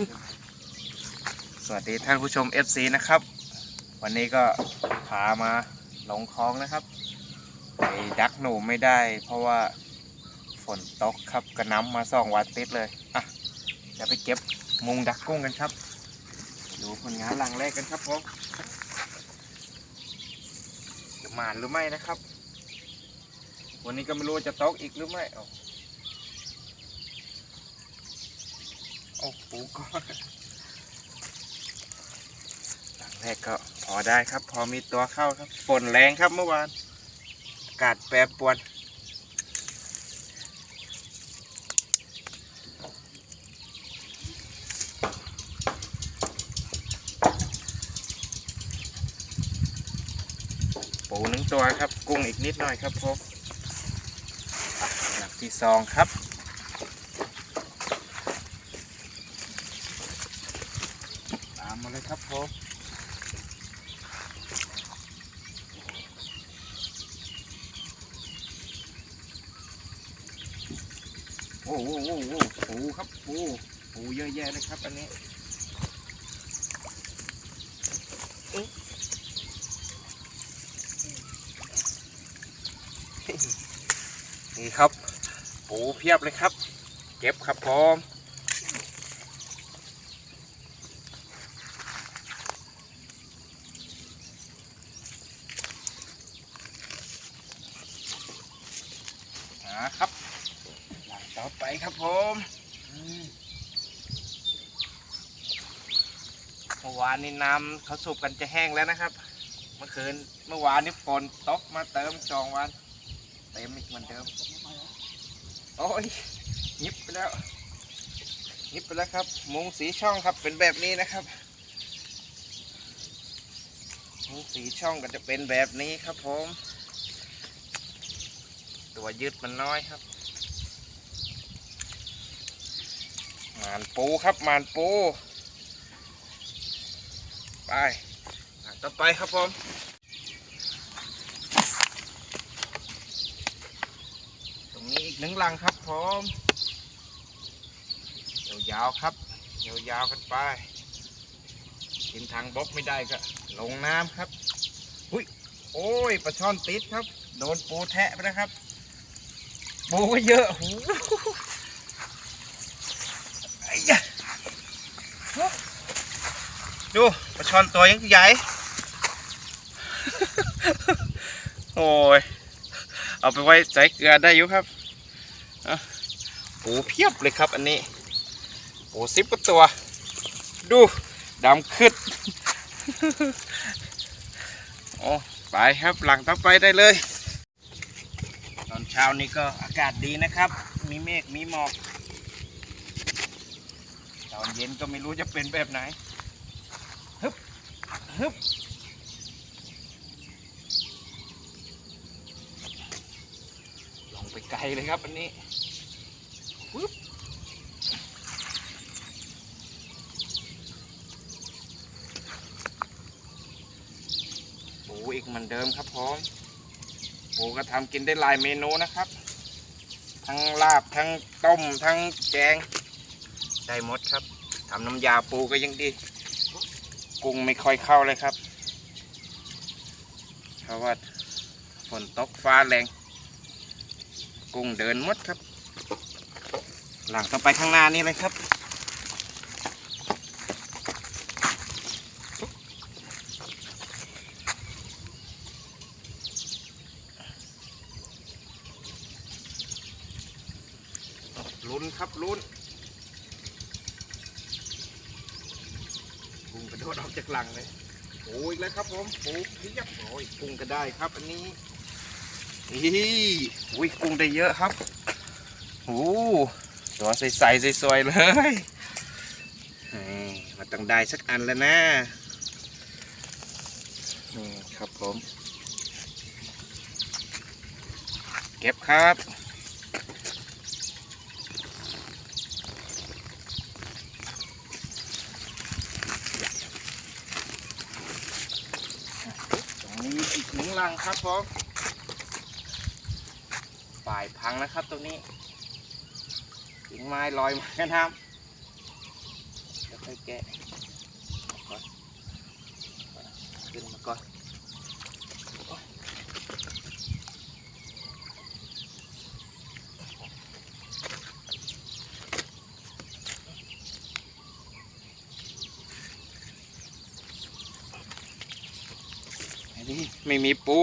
สวัสดีท่านผู้ชม FC นะครับ วันนี้ก็พามาลงคลองนะครับไปดักหนูไม่ได้ เพราะว่าฝนตกครับกระน้ำมาสองวันติดเลยอะเดี๋ยวไปเก็บมุงดักกุ้งกันครับ ดูผลงานหลังแรกกันครับผมจะหมานหรือไม่นะครับ วันนี้ก็ไม่รู้จะตกอีกหรือไม่ เอาโอ้โหลังแรกก็พอได้ครับ พอมีตัวเข้าครับฝนแรงครับเมื่อวานอากาศแปรปรวนปูหนึ่งตัวครับ กุ้งอีกนิดหน่อยครับผมอะหลักที่สองครับ ตามมาเลยครับผมโอ้โหโอ้โหปูครับปูปูเยอะแยะเลยครับอันนี้นี่ครับ ปูเพียบเลยครับ เก็บครับผมนะครับหลังต่อไป ครับผมเมื่อวานนี้น้ำเขาสูบกันจะแห้งแล้วนะครับ เมื่อคืนเมื่อวานนี้ฝนตกมาเติมสองวันเต็มอีกเหมือนเดิมโอ้ยยิบไปแล้วยิบไปแล้วครับ มุงสีช่องครับเป็นแบบนี้นะครับมุงสีช่องก็จะเป็นแบบนี้ครับผม ตัวยืดมันน้อยครับหมานปูครับมานปู ไปต่อไปครับผมตรงนี้อีกหนึ่งลังครับผมยาวๆครับยาวๆกันไปกินทางบกไม่ได้ก็ ลงน้ำครับอุ้ยโอ้ยปลาช่อนติดครับ โดนปูแทะไปนะครับปูก็เยอะหูไอ้ยะ ดูปลาช่อนตัวยังใหญ่ โอ้ย เอาไปไว้ใส่เกลือได้อยู่ครับอะปูเพียบเลยครับอันนี้ปูสิบกว่าตัว ดูดำขึ้นโอ้ไปครับหลังต่อไปได้เลย ตอนเช้านี้ก็อากาศดีนะครับ มีเมฆมีหมอก ตอนเย็นก็ไม่รู้จะเป็นแบบไหน ฮึบลงไปไกลเลยครับอันนี้ปึ๊บปูอีกเหมือนเดิมครับผมปูก็ทำกินได้หลายเมนูนะครับ ทั้งลาบทั้งต้มทั้งแกงได้หมดครับทำน้ำยาปูก็ยังดี กุ้งไม่ค่อยเข้าเลยครับ เพราะว่าฝนตกฟ้าแรง กุ้งเดินมดครับ หลังต่อไปข้างหน้านี่เลยครับลุ้นครับลุ้น กุ้งกระ โดดออกจากหลังเลยโอ้อีกแล้วครับผมปูเพียบโอ้ยกุ้งก็ได้ครับ อันนี้นี่อุ้ยกุ้งได้เยอะครับโอ้ตัวใสๆสวยๆเลยมันต้องได้สักอันแล้วนะนี่ครับผม เก็บครับ ตรงนี้อีก หนึ่งลังครับผมฝ่ายพังนะครับตรงนี้กิ่งไม้ลอยมาครับค่อยแกะก่อนขึ้นมาก่อน นี่ไม่มีปู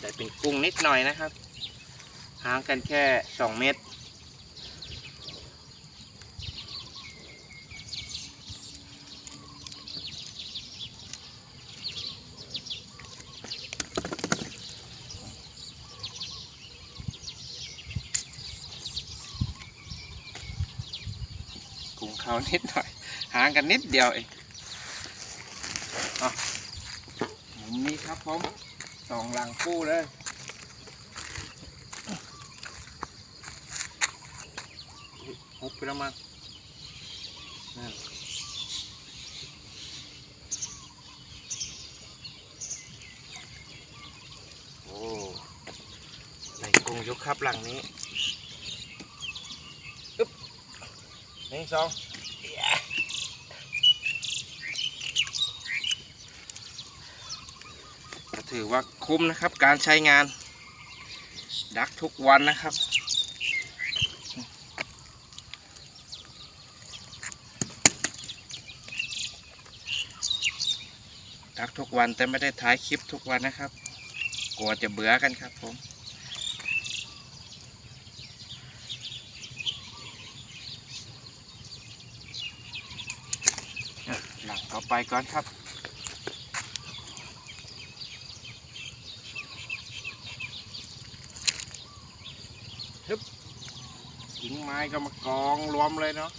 แต่เป็นกุ้งนิดหน่อยนะครับ ห่างกันแค่สองเมตร กุ้งเขานิดหน่อย ห่างกันนิดเดียวเองอะมุมนี้ ครับผมสองหลังคู่เลยฮุบไปแล้วมั้งนั่นโอ้ไหนกุ้งยกครับหลังนี้อึ๊บหนึ่งสอง ถือว่าคุ้มนะครับ การใช้งาน ดักทุกวันนะครับทักทุกวันแต่ไม่ได้ถ่ายคลิปทุกวันนะครับกลัวจะเบื่อกันครับผมหลังต่อไปก่อนครับ ฮึบกิ่ง ไม้ก็มากองรวมเลยเนาะ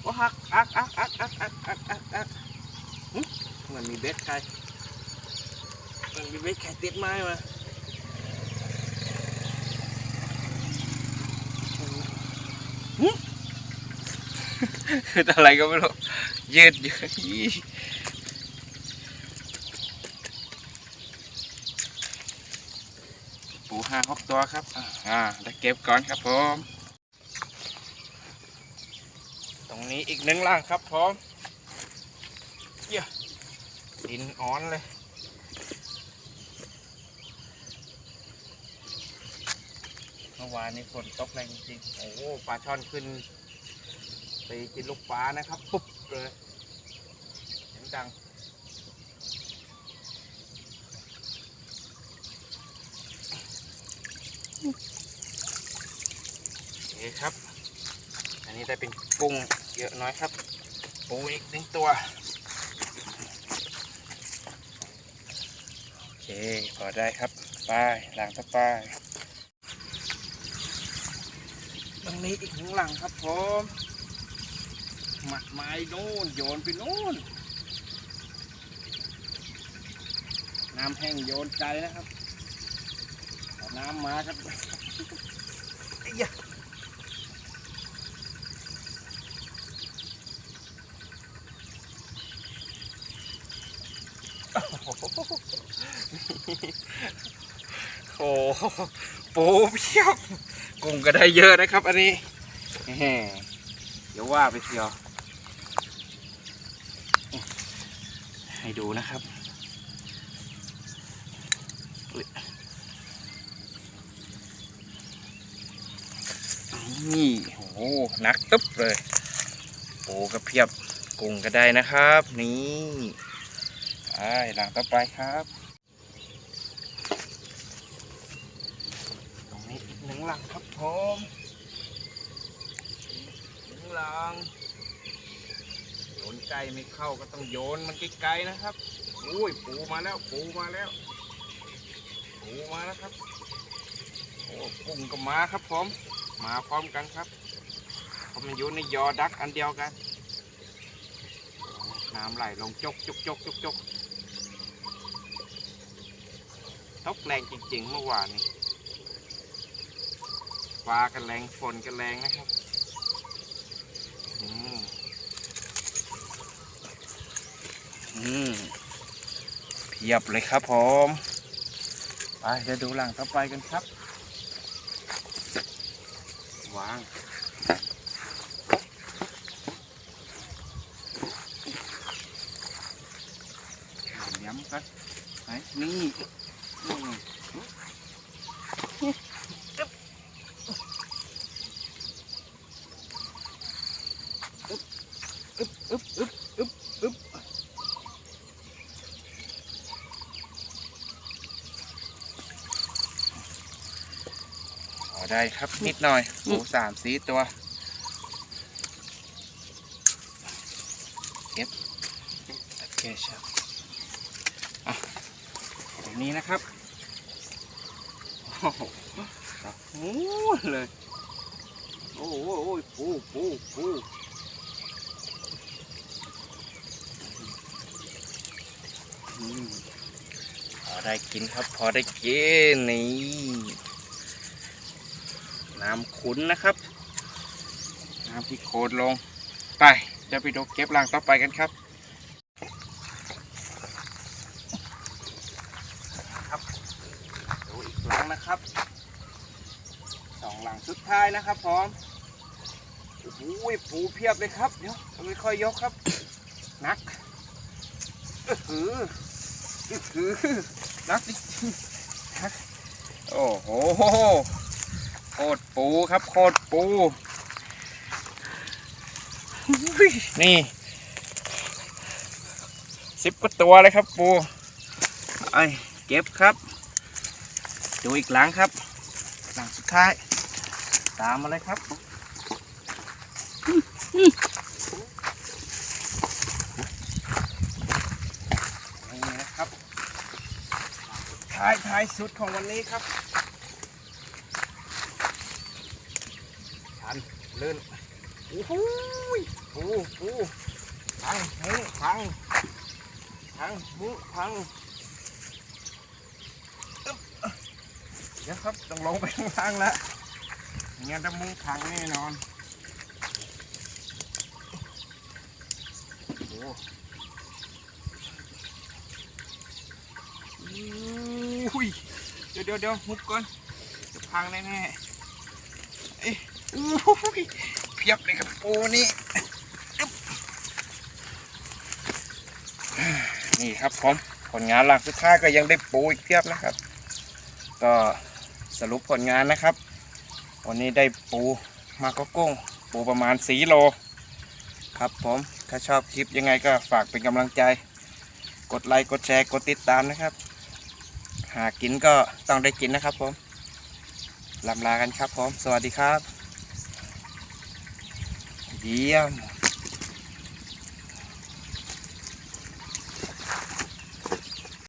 โอ้หักอักอักอักอักอักอักอักอักหึมันมีเบ็ดใครมันมีเบ็ดใครติดไม้มาคืออะไรก็ไม่รู้ยืดยืดยี่ปู ห้าหกตัวครับอ่าแล้วเก็บก่อนครับผมตรงนี้อีกหนึ่งล่างครับพร้อมเยี่ยดินอ่อนเลยเมื่อวานนี้ฝนตกแรงจริงๆโอ้โหปลาช่อนขึ้นไปกินลูกปลานะครับ ปุ๊บเลยเสียงดัง เคครับ อันนี้ได้เป็นกุ้งเยอะน้อยครับ ปูอีกหนึ่งตัว โอเค พอได้ครับ ป้ายหลังต่อไปตรงนี้อีกหนึ่งหลังครับผมหมัดไม้โน่นโยนไปโน่น น้ำแห้งโยนใจนะครับ น้ำมาครับไอ้ยะ โอ้โหปูเพียบกุ้งก็ได้เยอะนะครับอันนี้เดี๋ยวว่าไปเชียว ให้ดูนะครับนี่โอ้โหหนักตึ๊บเลย ปูก็เพียบกุ้งก็ได้นะครับ นี่ ไปหลังต่อไปครับ ตรงนี้อีกหนึ่งหลังครับผมหนึ่งหลังโยนไกลไม่เข้าก็ต้องโยนมันไกลๆนะครับอุ้ยปูมาแล้วปูมาแล้ว ปูมาแล้วครับโอ้กุ้งก็มาครับผมมาพร้อมกันครับเพราะมันอยู่ในยอดักอันเดียวกัน น้ำไหลลงจกจกจกจกจก ตกแรงจริง ๆ เมื่อวานนี้ฟ้ากันแรงฝนกันแรงนะครับอืมอืมเพียบเลยครับผมไปเดี๋ยวดูหลังต่อไปกันครับวางย้ำกันไหนนี่นี่ อึ๊บอึ๊บอึ๊บอึ๊บอึ๊บอึ๊บพอได้ครับนิดหน่อยหมูสามสีตัวเก็บโอเคครับอะ ตรงนี้นะครับโอ้โหครับโอ้เลย โอ้โหโอ้ยปูปูปูพอได้กินครับ พอได้กินนี่น้ำขุนนะครับ น้ำที่โคดลง ไปเดี๋ยวไปดูเก็บรังต่อไปกันครับ ดูอีกหลังนะครับ สองหลังสุดท้าย นะครับพร้อมโอ้โหปูเพียบเลยครับ เดี๋ยวไม่ค่อยยกครับ นักอือหืออือหือนักจริงนักโอ้โหโคตรปูครับโคตรปู นี่สิบกว่าตัวเลยครับปูไอเก็บครับ ดูอีกหลังครับ หลังสุดท้าย ตามมาเลยครับนี่นะครับท้ายท้ายสุดของวันนี้ครับชันลื่นโอ้โหปูปูพังหูพังพังหูพังเดี๋ยวครับต้องลงไปข้างล่างแล้ว งั้นจะมุ้งพังแน่นอนโอ้โอ้ยเดี๋ยวเดี๋ยวเดี๋ยวมุดก่อนจะพังแน่ๆเอ้ยโอ้ยเพียบเลยครับปูนี่นี่ครับผมผลงานหลักสุดท้ายก็ยังได้ปูอีกเพียบนะครับ ก็สรุปผลงานนะครับ วันนี้ได้ปูมาก็กุ้ง ปูประมาณสีโล ครับผมถ้าชอบคลิปยังไงก็ฝากเป็นกำลังใจ กดไลค์กดแชร์กดติดตามนะครับ หากินก็ต้องได้กินนะครับผมลำลากันครับผม สวัสดีครับ เยี่ยม